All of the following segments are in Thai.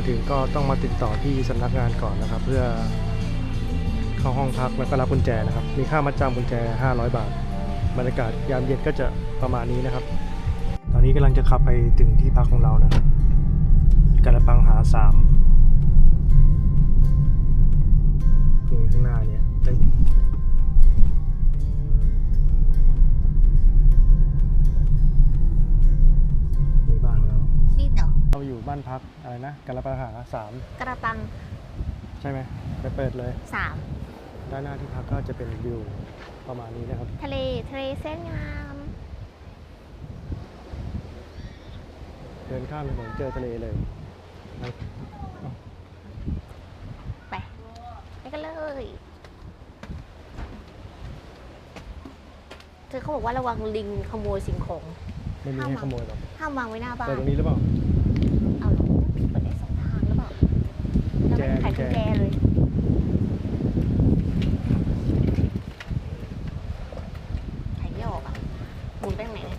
มาถึงก็ต้องมาติดต่อที่สำนักงานก่อนนะครับ เพื่อเข้าห้องพักแล้วก็รับกุญแจนะครับ มีค่ามัดจำกุญแจ 500 บาท บรรยากาศยามเย็นก็จะประมาณนี้นะครับ ตอนนี้กำลังจะขับไปถึงที่พักของเรานะครับกระปังหาสามนี่ข้างหน้าเนี่ยตึ้งนี่บ้านของเรานี่เหรอเราอยู่บ้านพัก อะไรนะกระปังหาสามกระปังใช่ไหมไปเปิดเลย สามด้านหน้าที่พักก็จะเป็นวิวประมาณนี้นะครับ ทะเลทะเลเส้นงาม เดินข้ามถนนเจอทะเลเลยไปไปไปกันเลยเธอเขาบอกว่าระวังลิงขโมยสิ่งของ ไม่มีให้ขโมยหรอกห้ามวางไว้หน้าบ้าเปิดนตรงนี้หรือเปล่าเอาเหรอเปิดได้สองทางหรือเปล่าเราไม่ได้ขาย กุ กุ ญ ญ แจ แจเลยขายไม่ออกอะหมุนไปทางไหนเนี่ย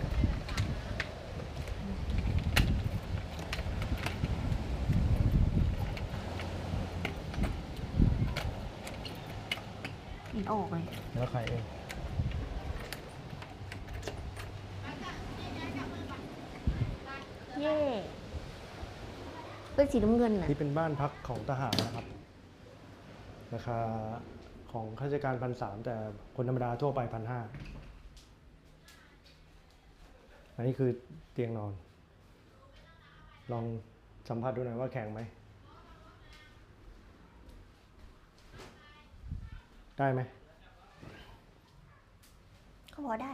หมุนออกเลย แล้วใครเอง เย่เป็นสีน้ำเงินน่ะที่เป็นบ้านพักของทหารนะครับ ราคาของข้าราชการพันสามแต่คนธรรมดาทั่วไปพันห้าอันนี้คือเตียงนอน ลองสัมผัสดูหน่อยว่าแข็งไหม ได้ไหมก็พอได้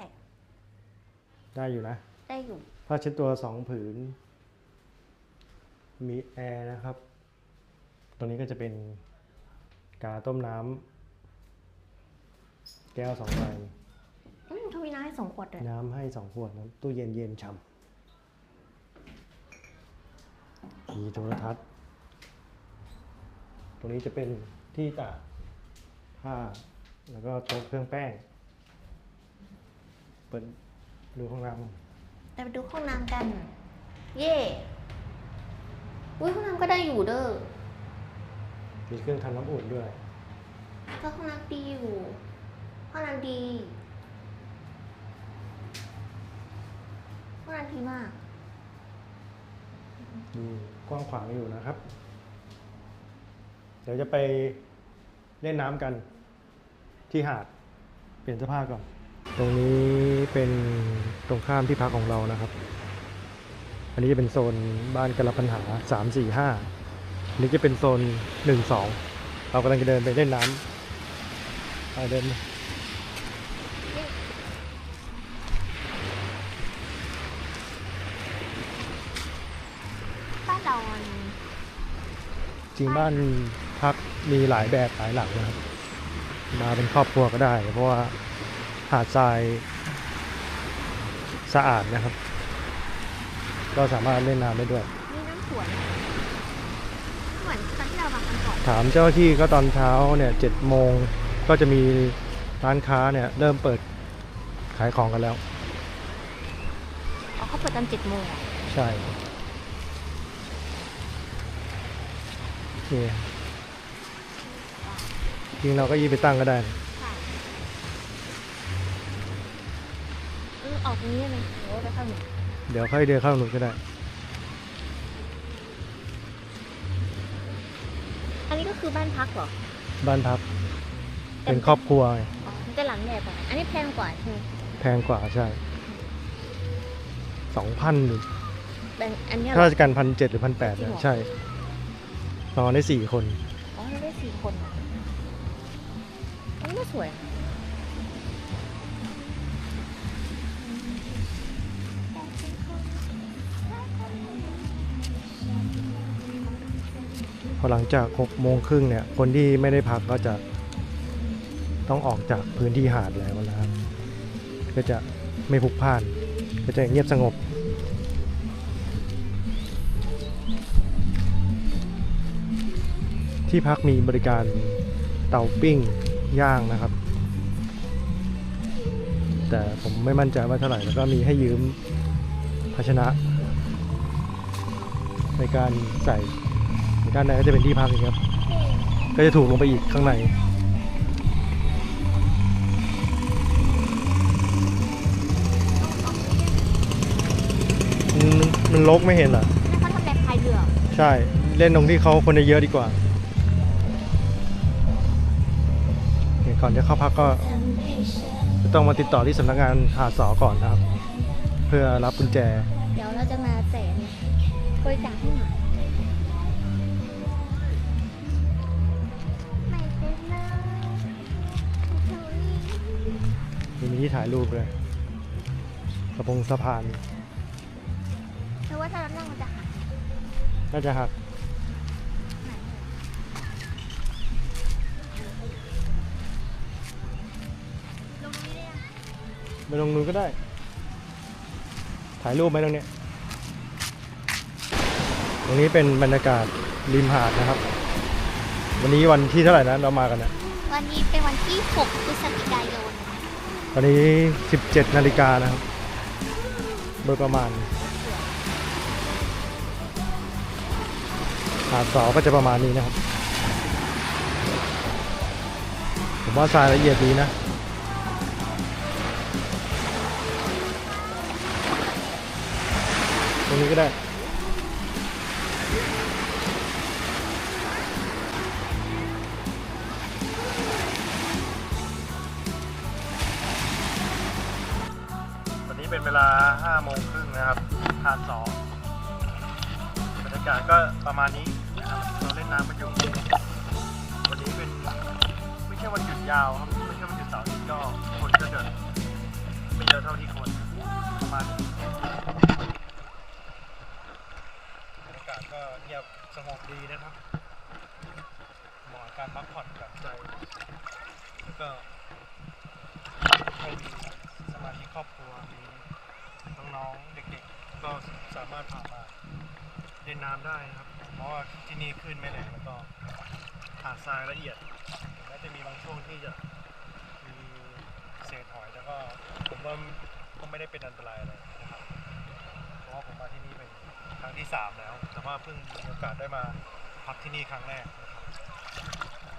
ได้อยู่นะ ได้อยู่ผ้าเช็ดตัวสองผืน มีแอร์นะครับตรงนี้ก็จะเป็นกาต้มน้ำแก้วสองใบอืมเขามีน้ำให้สองขวดเลยน้ำให้สองขวดนะตู้เย็นเย็นฉ่ำมีโทรทัศน์ ตรงนี้จะเป็นที่ตากผ้า แล้วก็โต๊ะเครื่องแป้ง เปิดดูห้องน้ำ แต่ไปดูห้องน้ำกัน เย่อุ้ยห้องน้ำก็ได้อยู่เด้อมีเครื่องทำน้ำอุ่นด้วย ก็ห้องน้ำดีอยู่ห้องน้ำดีห้องน้ำดีมากมีกว้างขวางอยู่นะครับ เดี๋ยวจะไปเล่นน้ำกันที่หาด เปลี่ยนเสื้อผ้าก่อน ตรงนี้เป็น ตรงข้ามที่พักของเรานะครับ อันนี้จะเป็นโซนบ้านกระปัญหา3 4 5อันนี้จะเป็นโซน1 2เรากำลังจะเดินไปเล่นน้ำไปเดินบ้านเรามันจริงบ้านพักมีหลายแบบหลายหลังนะครับ มาเป็นครอบครัวก็ได้ เพราะว่าหาดทราย สะอาดนะครับ ก็สามารถเล่นน้ำได้ด้วย มีน้ำสวนเหมือนตอนที่เรามากันก่อนถามเจ้าหน้าที่ก็ตอนเช้าเนี่ยเจ็ดโมงก็จะมีร้านค้าเนี่ยเริ่มเปิดขายของกันแล้ว อ๋อเขาเปิดตอนเจ็ดโมงเหรอใช่นี่จริงเราก็ยีไปตั้งก็ได้นะ ออออกตรงนี้ได้ไหมโอ้ไปเข้าหนึ่งเดี๋ยวค่อยเดินเข้าหนุนก็ได้ อันนี้ก็คือบ้านพักเหรอบ้านพัก เป็นครอบครัวไงอ๋อมันจะหลังใหญ่กว่าอันนี้แพงกว่าใช่ไหมแพงกว่าใช่สองพันหรือแต่อันเนี้ยเหรข้าอ ราชการพันเจ็ดหรือพันแปดจริงเหรอ ใช่นอนได้สี่คน อ๋อเราได้สี่คนอะอันนี้ก็สวยนะ พอหลังจากหกโมงครึ่งเนี่ยคนที่ไม่ได้พักก็จะต้องออกจากพื้นที่หาดแล้วนะครับก็จะไม่พุกพ่าน ก็จะเงียบสงบ ที่พักมีบริการเตาปิ้งย่างนะครับ แต่ผมไม่มั่นใจว่าเท่าไหร่แล้วก็มีให้ยืมภาชนะ ในการใส่ ด้านในก็จะเป็นที่พักอีกครับ ก็จะถูกลงไปอีกข้างในมันมันลกไม่เห็นเหรอนั่นเขาทำแบบพายเรือใช่ เล่นตรงที่เขาคนเยอะๆดีกว่าโอเคก่อนจะเข้าพักก็จะต้องมาติดต่อที่สำนักงานหาดสอก่อนนะครับ เพื่อรับกุญแจ เดี๋ยวเราจะมาแจกบริจาคให้หน่อ ท่านี้มีที่ถ่ายรูปเลยกระพงสะพานแต่ว่าถ้าเรานั่งมันจะหักน่าจะหักไหนลงนี้ได้ยังไปลงนู้นก็ได้ ถ่ายรูปไหมตรงเนี้ยตรงนี้เป็นบรรยากาศริมหาดนะครับ วันนี้วันที่เท่าไหร่นะเรามากันนะวันนี้เป็นวันที่ 6 พฤศจิกายนต อนนี้ 17 นาฬิกานะครับ โดยประมาณหาดสอก็จะประมาณนี้นะครับ ผมว่าทรายละเอียดดีนะ ตรงนี้ก็ได้ เป็นเวลา5โมงครึ่งนะครับหาดสองบรรยากาศก็ประมาณนี้นะครับเราเล่นน้ำกันอยู่วันนี้เป็นไม่ใช่วันหยุดยาวครับไม่ใช่วันหยุดเสาร์อาทิตย์ก็คนก็จะไม่เยอะเท่าที่ควรประมาณนี้บรรยากาศก็เงียบสงบดีนะครับเหมาะการพักผ่อนหย่อนใจแล้วก็ให้มี สมาชิกครอบครัวมีน้องๆเด็กๆ ก็สามารถพามาเล่นน้ำได้นะครับ เพราะว่าที่นี่ขึ้นไม่แรงแล้วก็หาดทรายละเอียดแม้จะมีบางช่วงที่จะมีเศษหอยแต่ก็ผมว่าก็ไม่ได้เป็นอันตรายอะไรนะครับเพราะว่าผมมาที่นี่เป็นครั้งที่สามแล้ว แต่ว่าเพิ่งมีโอกาสได้มาพักที่นี่ครั้งแรกนะครับ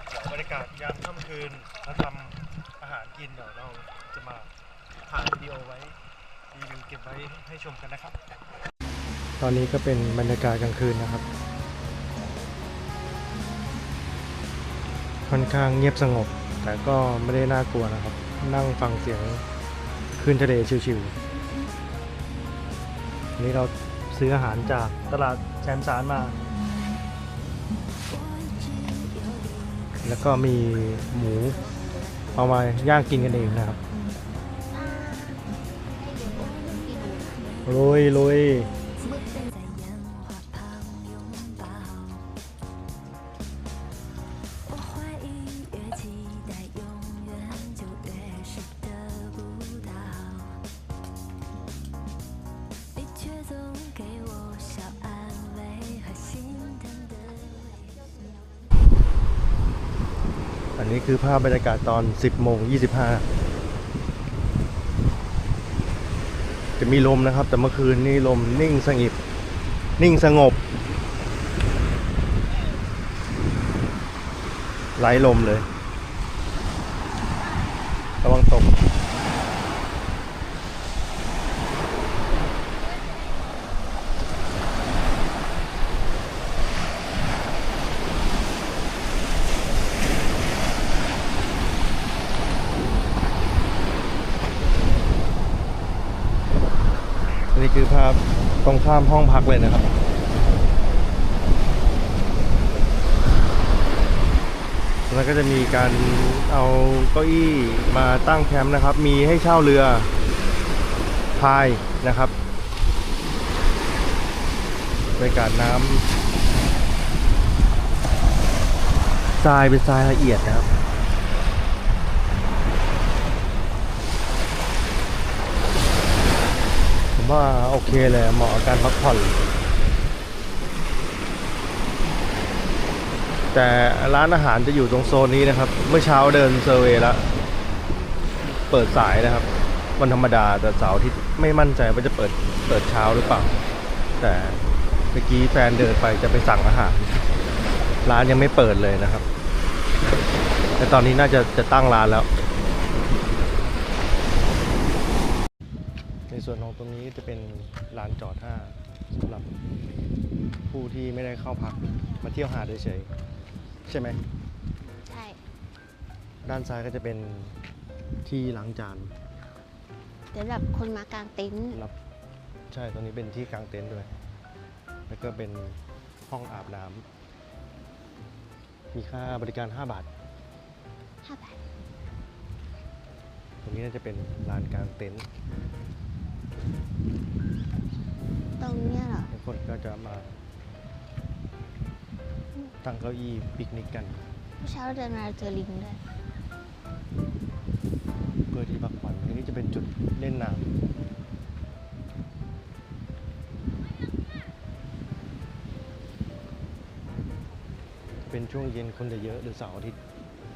เดี๋ยวบรรยากาศยามค่ำคืนแล้วทำอาหารกินเดี๋ยวเราจะมา ถ่ายวิดีโอไว้รีวิวเก็บไว้ให้ชมกันนะครับ ตอนนี้ก็เป็นบรรยากาศกลางคืนนะครับ ค่อนข้างเงียบสงบ แต่ก็ไม่ได้น่ากลัวนะครับ นั่งฟังเสียงคลื่นทะเลชิวๆวันนี้เราซื้ออาหารจากตลาดแชมสารมา แล้วก็มีหมูเอามาย่างกินกันเองนะครับ ลุยลุยอันนี้คือภาพบรรยากาศตอน 10โมง25 จะมีลมนะครับ แต่เมื่อคืนนี่ลมนิ่งสงบนิ่งสงบไร้ลมเลย ระวังตก อั นนี้คือภาพตรงข้ามห้องพักเลยนะครับ แล้วก็จะมีการเอาเก้าอี้มาตั้งแคมป์นะครับ มีให้เช่าเรือพายนะครับบรรยากาศน้ำทรายเป็นทรายละเอียดนะครับ ผม ว่าโอเคเลยเหมาะกับการพักผ่อน แต่ร้านอาหารจะอยู่ตรงโซนนี้นะครับ เมื่อเช้าเดินเซอร์เวย์แล้วเปิดสายนะครับ วันธรรมดาแต่เสาร์ที่ไม่มั่นใจว่าจะเปิดเปิดเช้าหรือเปล่า แต่เมื่อกี้แฟนเดินไปจะไปสั่งอาหาร ร้านยังไม่เปิดเลยนะครับแต่ตอนนี้น่าจะจะตั้งร้านแล้ว ใน ส่วนของตรงนี้จะเป็นลานจอดท่าสำหรับผู้ที่ไม่ได้เข้าพักมาเที่ยวหาดเฉยๆใช่ไหม ใช่ ด้านซ้ายก็จะเป็นที่ล้างจานเดี๋ยวแบบคนมากางเต็นท์รับใช่ตรงนี้เป็นที่กางเต็นท์ด้วย แล้วก็เป็นห้องอาบน้ำมีค่าบริการ 5 บาท ห้าบาทตรงนี้น่าจะเป็นลานกางเต็นท์ ตรงเนี้ยเหรอทุกคนก็จะมาตั้งเก้าอี้ปิกนิกกัน เมื่อเช้าเราเดินมาเราเจอลิงด้วย เพื่อที่พักผ่อนตรงนี้จะเป็นจุดเล่นน้ำเป็นช่วงเย็นคนจะเยอะหรือเสาร์อาทิตย์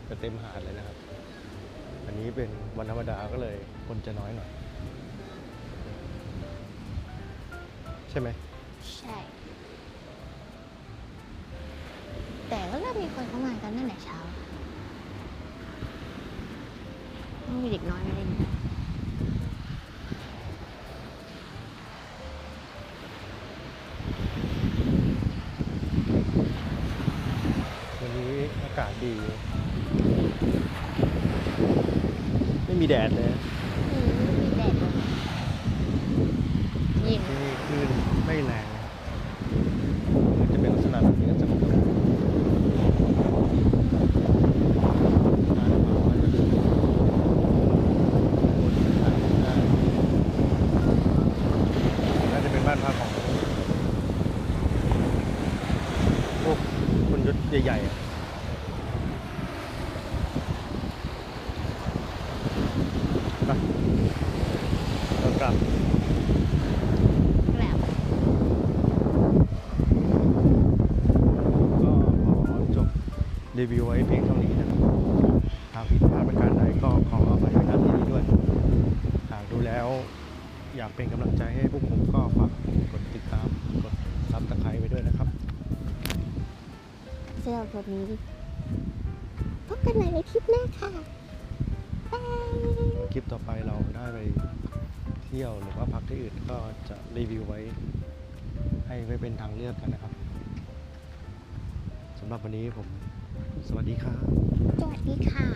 จะเต็มหาดเลยนะครับ อันนี้เป็นวันธรรมดาก็เลยคนจะน้อยหน่อย ช่ไหมใช่ แต่ก็เริ่มมีคนเข้ามากันตั้งแต่เช้าต้องมีเด็กน้อยมาเล่นด้วยวันนี้อากาศดี ไม่มีแดดเลย อืมไม่มีแดดเลยเย็น ที่นี่คลื่นไม่แรงมันจะเป็นลักษณะแบบนี้ก็จะบอกว่าทางขวาก็จะเป็นน่าจะเป็นบ้านพักของพวกคนยศใหญ่ๆอะไปเรากลับ แบบ ก็ขอจบ รีวิวไว้เพียงเท่านี้นะครับหากผิดพลาดประการใดก็ขออภัยไว้ณที่นี้ด้วย หากดูแล้วอยากเป็นกำลังใจให้พวกผมก็ฝากกดติดตามกดซับตะไคร้ไว้ด้วยนะครับสำหรับวันนี้พบกันใหม่ในคลิปหน้าค่ะบายคลิปต่อไปเราได้ไปเที่ยวหรือว่าพักที่อื่นก็จะรีวิวไว้ ให้ไว้เป็นทางเลือกกันนะครับสำหรับวันนี้ผม สวัสดีครับ สวัสดีค่ะ